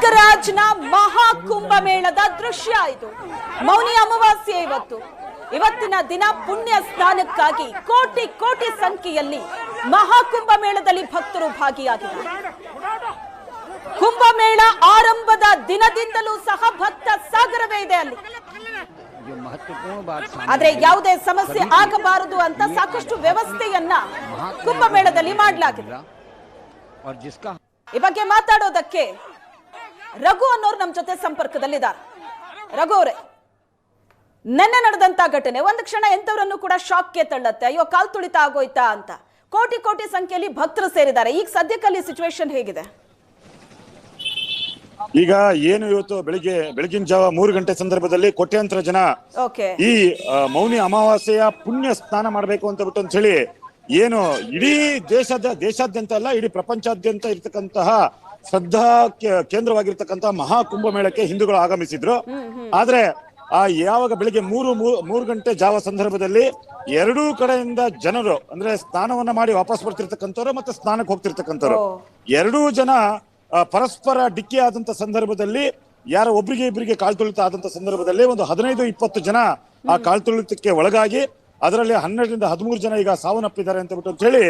ನಾಗರಾಜ್ನ ಮಹಾಕುಂಭ ಮೇಳದ ದೃಶ್ಯ ಇದು. ಮೌನಿ ಅಮಾವಾಸ್ಯೆ ಇವತ್ತು. ಇವತ್ತಿನ ದಿನ ಪುಣ್ಯ ಸ್ನಾನಕ್ಕಾಗಿ ಕೋಟಿ ಕೋಟಿ ಸಂಖ್ಯೆಯಲ್ಲಿ ಮಹಾಕುಂಭ ಮೇಳದಲ್ಲಿ ಭಕ್ತರು ಭಾಗಿಯಾಗಿದ್ದಾರೆ. ಕುಂಭಮೇಳ ಆರಂಭದ ದಿನದಿಂದಲೂ ಸಹ ಭಕ್ತ ಸಾಗರವೇ ಇದೆ ಅಲ್ಲಿ. ಆದ್ರೆ ಯಾವುದೇ ಸಮಸ್ಯೆ ಆಗಬಾರದು ಅಂತ ಸಾಕಷ್ಟು ವ್ಯವಸ್ಥೆಯನ್ನ ಕುಂಭಮೇಳದಲ್ಲಿ ಮಾಡಲಾಗಿದೆ. ಈ ಬಗ್ಗೆ ಮಾತಾಡೋದಕ್ಕೆ ರಘು ಅನ್ನೋರು ನಮ್ಮ ಜೊತೆ ಸಂಪರ್ಕದಲ್ಲಿದ್ದಾರೆ. ರಘು ಅವರೇ ನಿನ್ನೆ ನಡೆದಂತ ಘಟನೆ ಒಂದು ಕ್ಷಣ ಎಂಥವರನ್ನು ಕೂಡ ಶಾಕ್ಗೆ ತಳ್ಳತ್ತೆ. ಅಯ್ಯೋ ಕಾಲ್ ತುಳಿತ ಆಗೋಯ್ತಾ ಅಂತ. ಕೋಟಿ ಕೋಟಿ ಸಂಖ್ಯೆಯಲ್ಲಿ ಭಕ್ತರು ಸೇರಿದ್ದಾರೆ. ಈಗ ಸದ್ಯಕ್ಕಲ್ಲಿ ಸಿಚುವೇಶನ್ ಹೇಗಿದೆ? ಈಗ ಏನು ಇವತ್ತು ಬೆಳಿಗ್ಗೆ ಬೆಳಗಿನ ಜಾವ ಮೂರು ಗಂಟೆ ಸಂದರ್ಭದಲ್ಲಿ ಕೋಟ್ಯಾಂತರ ಜನ ಓಕೆ. ಈ ಮೌನಿ ಅಮಾವಾಸ್ಯೆಯ ಪುಣ್ಯ ಸ್ನಾನ ಮಾಡಬೇಕು ಅಂತ ಬಿಟ್ಟು ಅಂತ ಹೇಳಿ ಏನು ಇಡೀ ದೇಶದ ದೇಶಾದ್ಯಂತ ಅಲ್ಲ ಇಡೀ ಪ್ರಪಂಚಾದ್ಯಂತ ಇರ್ತಕ್ಕಂತಹ ಶ್ರದ್ಧಾ ಕೇ- ಕೇಂದ್ರವಾಗಿರ್ತಕ್ಕಂತಹ ಮಹಾ ಕುಂಭಮೇಳಕ್ಕೆ ಹಿಂದೂಗಳು ಆಗಮಿಸಿದ್ರು. ಆದ್ರೆ ಆ ಯಾವಾಗ ಬೆಳಿಗ್ಗೆ ಮೂರು ಮೂರು ಗಂಟೆ ಜಾವ ಸಂದರ್ಭದಲ್ಲಿ ಎರಡೂ ಕಡೆಯಿಂದ ಜನರು ಅಂದ್ರೆ ಸ್ನಾನವನ್ನ ಮಾಡಿ ವಾಪಸ್ ಬರ್ತಿರ್ತಕ್ಕಂಥವ್ರು ಮತ್ತೆ ಸ್ನಾನಕ್ಕೆ ಹೋಗ್ತಿರ್ತಕ್ಕಂಥವ್ರು. ಎರಡೂ ಜನ ಪರಸ್ಪರ ಡಿಕ್ಕಿ ಆದಂತ ಸಂದರ್ಭದಲ್ಲಿ ಯಾರ ಒಬ್ರಿಗೆ ಇಬ್ಬರಿಗೆ ಕಾಲ್ತುಳಿತ ಆದಂತ ಸಂದರ್ಭದಲ್ಲಿ ಒಂದು ಹದಿನೈದು ಇಪ್ಪತ್ತು ಜನ ಆ ಕಾಲ್ತುಳಿತಕ್ಕೆ ಒಳಗಾಗಿ ಅದರಲ್ಲಿ ಹನ್ನೆರಡರಿಂದ ಹದಿಮೂರು ಜನ ಈಗ ಸಾವನ್ನಪ್ಪಿದ್ದಾರೆ ಅಂತ ಬಿಟ್ಟು ಅಂತ ಹೇಳಿ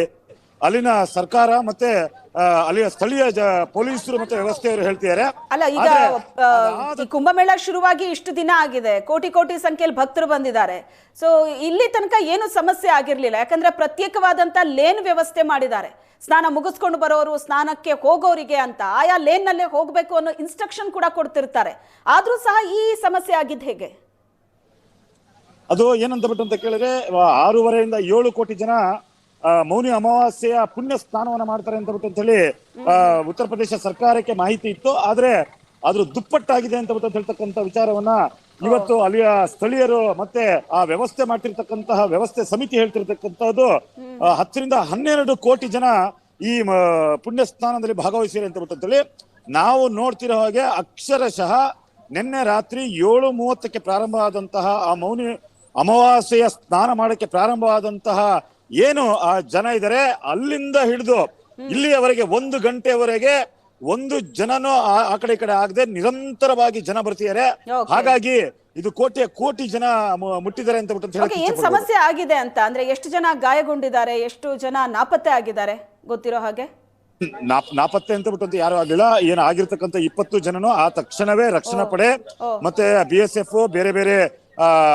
ಅಲ್ಲಿನ ಸರ್ಕಾರ ಮತ್ತೆ ಅಲ್ಲಿಯ ಸ್ಥಳೀಯ ಪೊಲೀಸರು ಮತ್ತೆ ವ್ಯವಸ್ಥೆಯವರು ಹೇಳ್ತಿದ್ದಾರೆ. ಅಲ್ಲ ಈಗ ಕುಂಭಮೇಳ ಶುರುವಾಗಿ ಇಷ್ಟು ದಿನ ಆಗಿದೆ. ಕೋಟಿ ಕೋಟಿ ಸಂಖ್ಯೆಯಲ್ಲಿ ಭಕ್ತರು ಬಂದಿದ್ದಾರೆ. ಸೊ ಇಲ್ಲಿ ತನಕ ಏನು ಸಮಸ್ಯೆ ಆಗಿರ್ಲಿಲ್ಲ. ಯಾಕಂದ್ರೆ ಪ್ರತ್ಯೇಕವಾದಂತ ಲೇನ್ ವ್ಯವಸ್ಥೆ ಮಾಡಿದ್ದಾರೆ. ಸ್ನಾನ ಮುಗಿಸ್ಕೊಂಡು ಬರೋರು ಸ್ನಾನಕ್ಕೆ ಹೋಗೋರಿಗೆ ಅಂತ ಆಯಾ ಲೇನ್ ನಲ್ಲೇ ಹೋಗ್ಬೇಕು ಅನ್ನೋ ಇನ್ಸ್ಟ್ರಕ್ಷನ್ ಕೂಡ ಕೊಡ್ತಿರ್ತಾರೆ. ಆದ್ರೂ ಸಹ ಈ ಸಮಸ್ಯೆ ಆಗಿದ್ದು ಹೇಗೆ? ಅದು ಏನಂತ ಬಿಟ್ಟು ಅಂತ ಕೇಳಿದ್ರೆ ಆರೂವರೆಯಿಂದ ಏಳು ಕೋಟಿ ಜನ ಮೌನಿ ಅಮಾವಾಸ್ಯೆಯ ಪುಣ್ಯ ಸ್ನಾನವನ್ನ ಮಾಡ್ತಾರೆ ಅಂತ ಅಂತ ಹೇಳಿ ಉತ್ತರ ಪ್ರದೇಶ ಸರ್ಕಾರಕ್ಕೆ ಮಾಹಿತಿ ಇತ್ತು. ಆದ್ರೆ ಅದ್ರ ದುಪ್ಪಟ್ಟಾಗಿದೆ ಅಂತ ಅಂತ ಹೇಳ್ತಕ್ಕಂಥ ವಿಚಾರವನ್ನ ಇವತ್ತು ಅಲ್ಲಿಯ ಸ್ಥಳೀಯರು ಮತ್ತೆ ಆ ವ್ಯವಸ್ಥೆ ಮಾಡ್ತಿರ್ತಕ್ಕಂತಹ ವ್ಯವಸ್ಥೆ ಸಮಿತಿ ಹೇಳ್ತಿರ್ತಕ್ಕಂಥದ್ದು ಹತ್ತರಿಂದ ಹನ್ನೆರಡು ಕೋಟಿ ಜನ ಈ ಪುಣ್ಯ ಸ್ನಾನದಲ್ಲಿ ಭಾಗವಹಿಸಿದೆ ಅಂತ ಅಂತ ಹೇಳಿ ನಾವು ನೋಡ್ತಿರೋ ಹಾಗೆ ಅಕ್ಷರಶಃ ನಿನ್ನೆ ರಾತ್ರಿ ಏಳು ಮೂವತ್ತಕ್ಕೆ ಪ್ರಾರಂಭ ಆದಂತಹ ಆ ಮೌನಿ ಅಮಾವಾಸ್ಯೆಯ ಸ್ನಾನ ಮಾಡಕ್ಕೆ ಪ್ರಾರಂಭವಾದಂತಹ ಏನು ಆ ಜನ ಇದಾರೆ ಅಲ್ಲಿಂದ ಹಿಡಿದು ಇಲ್ಲಿಯವರೆಗೆ ಒಂದು ಗಂಟೆವರೆಗೆ ಒಂದು ಜನನು ಆ ಕಡೆ ಈ ಕಡೆ ಆಗದೆ ನಿರಂತರವಾಗಿ ಜನ ಬರ್ತಿದ್ದಾರೆ. ಹಾಗಾಗಿ ಇದು ಕೋಟಿಯ ಕೋಟಿ ಜನ ಮುಟ್ಟಿದ್ದಾರೆ ಅಂತ ಬಿಟ್ಟು ಏನ್ ಸಮಸ್ಯೆ ಆಗಿದೆ ಅಂತ? ಅಂದ್ರೆ ಎಷ್ಟು ಜನ ಗಾಯಗೊಂಡಿದ್ದಾರೆ ಎಷ್ಟು ಜನ ನಾಪತ್ತೆ ಆಗಿದ್ದಾರೆ? ಗೊತ್ತಿರೋ ಹಾಗೆ? ನಾಪತ್ತೆ ಅಂತ ಬಿಟ್ಟು ಯಾರು ಆಗ್ಲಿಲ್ಲ. ಏನು ಆಗಿರ್ತಕ್ಕಂಥ ಇಪ್ಪತ್ತು ಜನನು ಆ ತಕ್ಷಣವೇ ರಕ್ಷಣಾ ಪಡೆ ಮತ್ತೆ ಬಿ ಎಸ್ ಎಫ್ ಬೇರೆ ಬೇರೆ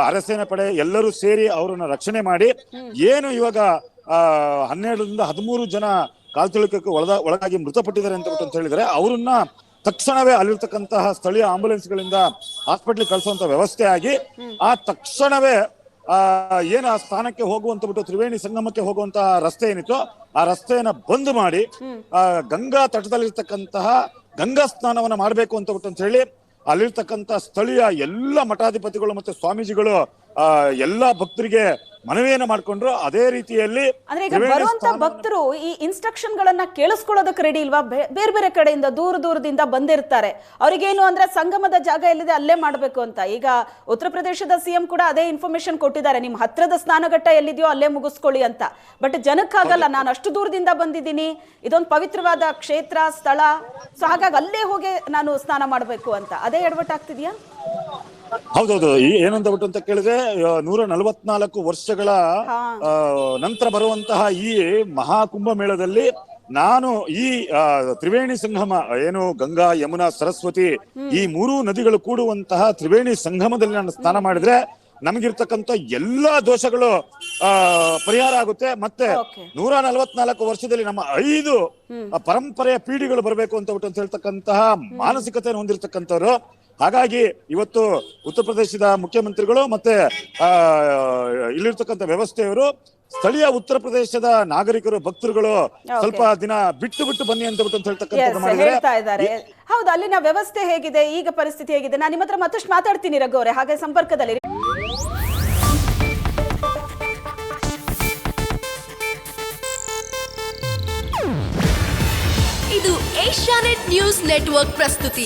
ಅರಸೇನಾ ಪಡೆ ಎಲ್ಲರೂ ಸೇರಿ ಅವರನ್ನ ರಕ್ಷಣೆ ಮಾಡಿ ಏನು ಇವಾಗ, ಆ, ಹನ್ನೆರಡರಿಂದ ಹದಿಮೂರು ಜನ ಕಾಲ್ತುಳಿಕಕ್ಕೆ ಒಳಗ ಒಳಗಾಗಿ ಮೃತಪಟ್ಟಿದ್ದಾರೆ ಅಂತ ಅಂತ ಹೇಳಿದ್ರೆ ಅವರನ್ನ ತಕ್ಷಣವೇ ಅಲ್ಲಿರ್ತಕ್ಕಂತಹ ಸ್ಥಳೀಯ ಆಂಬುಲೆನ್ಸ್ ಗಳಿಂದ ಹಾಸ್ಪಿಟ್ಲಿಗೆ ಕಳಿಸುವಂತ ವ್ಯವಸ್ಥೆ ಆಗಿ ಆ ತಕ್ಷಣವೇ, ಆ, ಏನು ಆ ಸ್ಥಾನಕ್ಕೆ ಹೋಗುವಂತ ಬಿಟ್ಟು ತ್ರಿವೇಣಿ ಸಂಗಮಕ್ಕೆ ಹೋಗುವಂತ ರಸ್ತೆ ಏನಿತ್ತು ಆ ರಸ್ತೆಯನ್ನ ಬಂದ್ ಮಾಡಿ, ಆ, ಗಂಗಾ ತಟದಲ್ಲಿರ್ತಕ್ಕಂತಹ ಗಂಗಾ ಸ್ನಾನವನ್ನ ಮಾಡಬೇಕು ಅಂತ ಬಿಟ್ಟು ಅಂತ ಹೇಳಿ ಅಲ್ಲಿರ್ತಕ್ಕಂತ ಸ್ಥಳೀಯ ಎಲ್ಲ ಮಠಾಧಿಪತಿಗಳು ಮತ್ತೆ ಸ್ವಾಮೀಜಿಗಳು ಎಲ್ಲಾ ಭಕ್ತರಿಗೆ ಮನವಿಯನ್ನ ಮಾಡಿಕೊಂಡ್ರು ಅದೇ ರೀತಿಯಲ್ಲಿ ಅಂದ್ರೆ ಈಗ ಬರುವಂತ ಭಕ್ತರು ಈ ಇನ್ಸ್ಟ್ರಕ್ಷನ್ ಗಳನ್ನ ಕೇಳಿಸ್ಕೊಳ್ಳೋದಕ್ಕೆ ರೆಡಿ ಇಲ್ವಾ? ಬೇರೆ ಬೇರೆ ಕಡೆಯಿಂದ ದೂರ ದೂರದಿಂದ ಬಂದಿರ್ತಾರೆ. ಅವ್ರಿಗೇನು ಅಂದ್ರೆ ಸಂಗಮದ ಜಾಗ ಎಲ್ಲಿದೆ ಅಲ್ಲೇ ಮಾಡ್ಬೇಕು ಅಂತ. ಈಗ ಉತ್ತರ ಪ್ರದೇಶದ ಸಿಎಂ ಕೂಡ ಅದೇ ಇನ್ಫಾರ್ಮೇಶನ್ ಕೊಟ್ಟಿದ್ದಾರೆ. ನಿಮ್ ಹತ್ರದ ಸ್ನಾನಘಟ್ಟ ಎಲ್ಲಿದೆಯೋ ಅಲ್ಲೇ ಮುಗಿಸ್ಕೊಳ್ಳಿ ಅಂತ. ಬಟ್ ಜನಕ್ಕಾಗಲ್ಲ ನಾನು ಅಷ್ಟು ದೂರದಿಂದ ಬಂದಿದ್ದೀನಿ. ಇದೊಂದು ಪವಿತ್ರವಾದ ಕ್ಷೇತ್ರ ಸ್ಥಳ. ಸೊ ಹಾಗಾಗಿ ಅಲ್ಲೇ ಹೋಗಿ ನಾನು ಸ್ನಾನ ಮಾಡಬೇಕು ಅಂತ. ಅದೇ ಎಡವಟ್ಟಾಗ್ತಿದ್ಯಾ? ಹೌದೌದು. ಏನಂತ ಬಿಟ್ಟು ಅಂತ ಕೇಳಿದ್ರೆ ನೂರ ನಲವತ್ನಾಲ್ಕು ವರ್ಷಗಳ ನಂತರ ಬರುವಂತಹ ಈ ಮಹಾಕುಂಭ ಮೇಳದಲ್ಲಿ ನಾನು ಈ ತ್ರಿವೇಣಿ ಸಂಗಮ ಏನು ಗಂಗಾ ಯಮುನಾ ಸರಸ್ವತಿ ಈ ಮೂರು ನದಿಗಳು ಕೂಡುವಂತಹ ತ್ರಿವೇಣಿ ಸಂಗಮದಲ್ಲಿ ನಾನು ಸ್ನಾನ ಮಾಡಿದ್ರೆ ನಮಗಿರ್ತಕ್ಕಂಥ ಎಲ್ಲಾ ದೋಷಗಳು ಆ ಪರಿಹಾರ ಆಗುತ್ತೆ. ಮತ್ತೆ. ನೂರ ನಲವತ್ನಾಲ್ಕು ವರ್ಷದಲ್ಲಿ ನಮ್ಮ ಐದು ಪರಂಪರೆಯ ಪೀಡಿಗಳು ಬರಬೇಕು ಅಂತ ಬಿಟ್ಟು ಅಂತ ಹೇಳ್ತಕ್ಕಂತಹ ಮಾನಸಿಕತೆಯನ್ನು ಹೊಂದಿರತಕ್ಕಂಥವ್ರು ಹಾಗಾಗಿ ಇವತ್ತು ಉತ್ತರ ಪ್ರದೇಶದ ಮುಖ್ಯಮಂತ್ರಿಗಳು ಮತ್ತೆ ಆ ಇಲ್ಲಿರ್ತಕ್ಕಂಥ ವ್ಯವಸ್ಥೆಯವರು ಸ್ಥಳೀಯ ಉತ್ತರ ಪ್ರದೇಶದ ನಾಗರಿಕರು ಭಕ್ತರುಗಳು ಸ್ವಲ್ಪ ದಿನ ಬಿಟ್ಟು ಬಿಟ್ಟು ಬನ್ನಿ ಅಂತ ಬಿಟ್ಟು ಅಂತ ಹೇಳ್ತಕ್ಕಂಥದ್ದು ಹೌದು ಅಲ್ಲಿನ ವ್ಯವಸ್ಥೆ ಹೇಗಿದೆ ಈಗ ಪರಿಸ್ಥಿತಿ ಹೇಗಿದೆ ನಾನು ನಿಮ್ಮ ಹತ್ರ ಮತ್ತಷ್ಟು ಮಾತಾಡ್ತೀನಿ ರಘು ಅವರೇ ಹಾಗೆ ಸಂಪರ್ಕದಲ್ಲಿ ಇದು ಏಷ್ಯಾನೆಟ್ ನ್ಯೂಸ್ ನೆಟ್ವರ್ಕ್ ಪ್ರಸ್ತುತಿ.